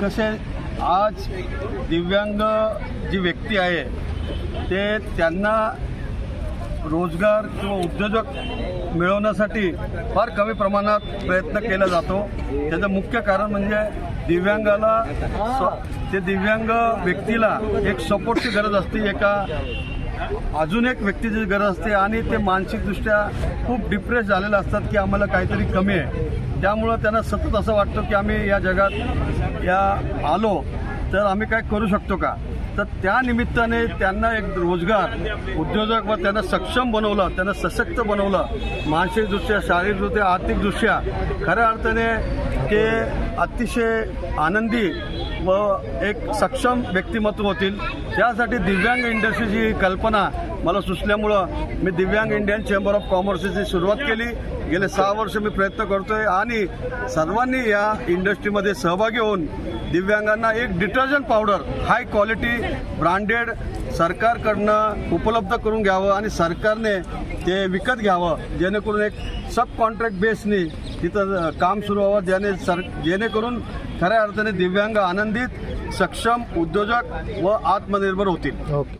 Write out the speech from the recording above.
कसे आज दिव्यांग जी व्यक्ती आहे ते त्यांना रोजगार किंवा उद्योजक मिळवण्यासाठी फार कमी प्रमाणात प्रयत्न केला जातो. त्याचं मुख्य कारण म्हणजे दिव्यांगाला ते दिव्यांग व्यक्तीला एक सपोर्टची गरज असते. एका अजून एक व्यक्तीची गरज असते आणि ते मानसिकदृष्ट्या खूप डिप्रेस झालेले असतात की आम्हाला काहीतरी कमी आहे. त्यामुळं त्यांना सतत असं वाटतं की आम्ही या जगात या आलो. तर आम्ही काय करू शकतो का? तर त्या निमित्ताने त्यांना एक रोजगार उद्योजक व त्यांना सक्षम बनवलं त्यांना सशक्त बनवलं. मानसिकदृष्ट्या शारीरिकदृष्ट्या आर्थिकदृष्ट्या खऱ्या अर्थाने ते अतिशय आनंदी व एक सक्षम व्यक्तिमत्व होतील. त्यासाठी दिव्यांग इंडस्ट्रीची कल्पना मला सुचल्यामुळं मी दिव्यांग इंडियन चेंबर ऑफ कॉमर्सची सुरुवात केली. गेले सहा वर्ष मी प्रयत्न करतोय आणि सर्वांनी या इंडस्ट्रीमध्ये सहभागी होऊन दिव्यांगांना एक detergent powder high quality branded सरकारकडनं उपलब्ध करून घ्यावं आणि सरकारने ते विकत घ्यावं. जेणेकरून एक सब कॉन्ट्रॅक्ट बेसनी तिथं काम सुरू व्हावं. ज्याने सर जेणेकरून खऱ्या अर्थाने दिव्यांग आनंदित सक्षम उद्योजक व आत्मनिर्भर होतील. ओके.